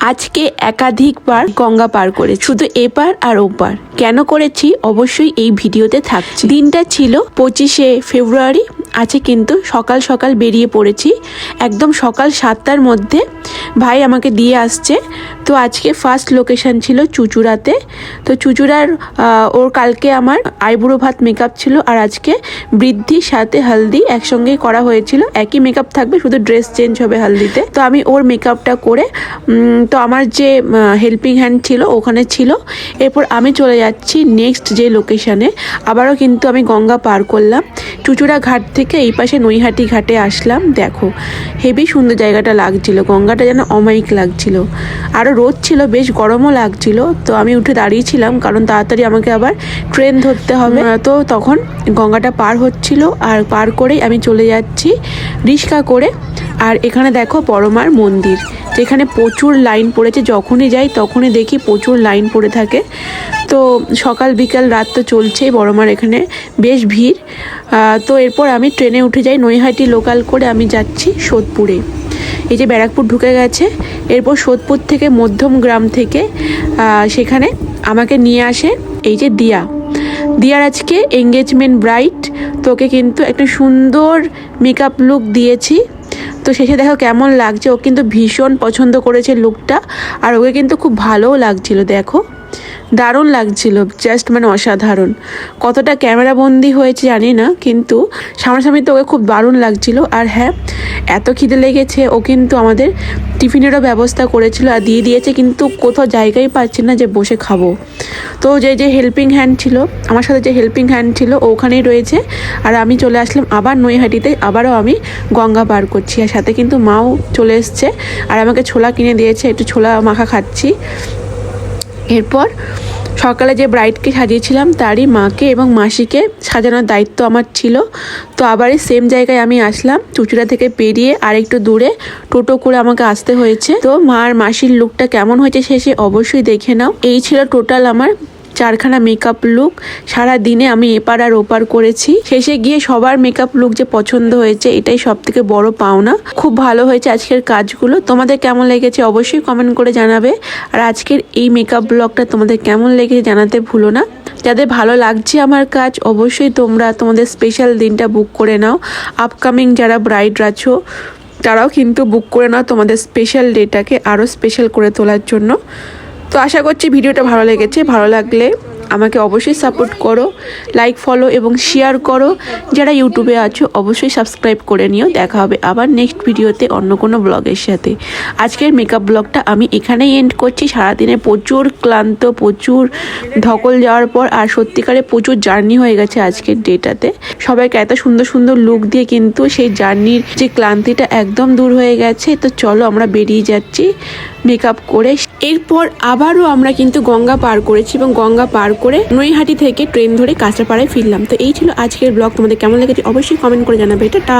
আজকে একাধিকবার গঙ্গা পার করে শুধু এপার আর ওপার কেন করেছি? অবশ্যই এই ভিডিওতে থাকছে। দিনটা ছিল পঁচিশে ফেব্রুয়ারি আছে কিন্তু সকাল সকাল বেরিয়ে পড়েছি। একদম সকাল সাতটার মধ্যে ভাই আমাকে দিয়ে আসছে। তো আজকে ফার্স্ট লোকেশন ছিল চুচুড়াতে। তো চুচুড়ার ওর কালকে আমার আইবুড়ো ভাত মেকআপ ছিল আর আজকে বৃদ্ধির সাথে হালদি একসঙ্গেই করা হয়েছিল। একই মেকআপ থাকবে, শুধু ড্রেস চেঞ্জ হবে হালদিতে। তো আমি ওর মেকআপটা করে তো আমার যে হেল্পিং হ্যান্ড ছিল ওখানে ছিল। এরপর আমি চলে যাচ্ছি নেক্সট যে লোকেশানে আবারও কিন্তু আমি গঙ্গা পার করলাম। চুচুড়া ঘাট এই পাশে নৈহাটি ঘাটে আসলাম। দেখো হেবি সুন্দর জায়গাটা লাগছিল। গঙ্গাটা যেন অমায়িক লাগছিল। আরও রোদ ছিল বেশ গরমও লাগছিল। তো আমি উঠে দাঁড়িয়েছিলাম কারণ তাড়াতাড়ি আমাকে আবার ট্রেন ধরতে হবে। তো তখন গঙ্গাটা পার হচ্ছিল আর পার করেই আমি চলে যাচ্ছি রিক্সা করে। আর এখানে দেখো পরমার মন্দির, যেখানে প্রচুর লাইন পড়েছে, যখনই যাই তখনই দেখি প্রচুর লাইন পড়ে থাকে। তো সকাল, বিকাল, রাত তো চলছেই বড়মার এখানে বেশ ভিড়। তো এরপর আমি ট্রেনে উঠে যাই, নৈহাটি লোকাল করে আমি যাচ্ছি সোদপুরে। এই যে ব্যারাকপুর ঢুকে গেছে, এরপর সোদপুর থেকে মধ্যম গ্রাম থেকে সেখানে আমাকে নিয়ে আসে এই যে দিয়া। দিয়ার আজকে এঙ্গেজমেন্ট ব্রাইট তোকে কিন্তু একটা সুন্দর মেকআপ লুক দিয়েছি। তো শেষে দেখো কেমন লাগছে। ও কিন্তু ভীষণ পছন্দ করেছে লুকটা আর ওকে কিন্তু খুব ভালোও লাগছিল, দেখো। দারুণ লাগছিল জাস্ট মানে অসাধারণ। কতটা ক্যামেরা বন্দি হয়েছে জানি না, কিন্তু সামনাসামনি তো ওকে খুব দারুণ লাগছিল। আর হ্যাঁ এত খিদে লেগেছে, ও কিন্তু আমাদের টিফিনেরও ব্যবস্থা করেছিল আর দিয়ে দিয়েছে, কিন্তু কোথাও জায়গাই পাচ্ছি না যে বসে খাব। তো যে যে হেল্পিং হ্যান্ড ছিল, আমার সাথে যে হেল্পিং হ্যান্ড ছিল ওখানেই রয়েছে। আর আমি চলে আসলাম আবার নৈহাটিতে, আবারও আমি গঙ্গা পার করছি। আর সাথে কিন্তু মাও চলে এসছে, আর আমাকে ছোলা কিনে দিয়েছে, একটু ছোলা মাখা খাচ্ছি। এরপর সকালে যে ব্রাইডকে সাজিয়েছিলাম, তারই মাকে এবং মাসিকে সাজানোর দায়িত্ব আমার ছিল। তো আবারই সেম জায়গায় আমি আসলাম, চুচুড়া থেকে পেরিয়ে আর একটু দূরে টোটো করে আমাকে আসতে হয়েছে। তো মা আর মাসির লুকটা কেমন হয়েছে শেষে অবশ্যই দেখে নাও। এই ছিল টোটাল আমার চারখানা মেকআপ লুক সারা দিনে আমি এপার আর ওপার করেছি। শেষে গিয়ে সবার মেকআপ লুক যে পছন্দ হয়েছে, এটাই সব থেকে বড় পাওনা। খুব ভালো হয়েছে আজকের কাজগুলো। তোমাদের কেমন লেগেছে অবশ্যই কমেন্ট করে জানাবে। আর আজকের এই মেকআপ ব্লগটা তোমাদের কেমন লেগেছে জানাতে ভুলো না। যাদের ভালো লাগছে আমার কাজ, অবশ্যই তোমরা তোমাদের স্পেশাল দিনটা বুক করে নাও। আপকামিং যারা ব্রাইড আছো, তারাও কিন্তু বুক করে নাও তোমাদের স্পেশাল ডেটাকে আরও স্পেশাল করে তোলার জন্য। তো আশা করছি ভিডিওটা ভালো লেগেছে। ভালো লাগলে আমাকে অবশ্যই সাপোর্ট করো লাইক ফলো এবং শেয়ার করো। যারা ইউটিউবে আছো, অবশ্যই সাবস্ক্রাইব করে নিও। দেখা হবে আবার নেক্সট ভিডিওতে অন্য কোনো ব্লগের সাথে। আজকের মেকআপ ব্লগটা আমি এখানেই এন্ড করছি। সারাদিনে প্রচুর ক্লান্ত, প্রচুর ধকল যাওয়ার পর আর সত্যিকারে প্রচুর জার্নি হয়ে গেছে আজকের ডেটাতে সবাইকে এত সুন্দর সুন্দর লুক দিয়ে কিন্তু সেই জার্নির যে ক্লান্তিটা একদম দূর হয়ে গেছে। তো চলো আমরা বেরিয়ে যাচ্ছি মেকআপ করে এরপর আবারও আমরা কিন্তু গঙ্গা পার করেছি এবং গঙ্গা পার করে নৈহাটি থেকে ট্রেন ধরে কাঁচরাপাড়ায় ফিরলাম। তো এই ছিল আজকের ব্লগ। তোমাদের কেমন লেগেছে অবশ্যই কমেন্ট করে জানাবে। এটা টা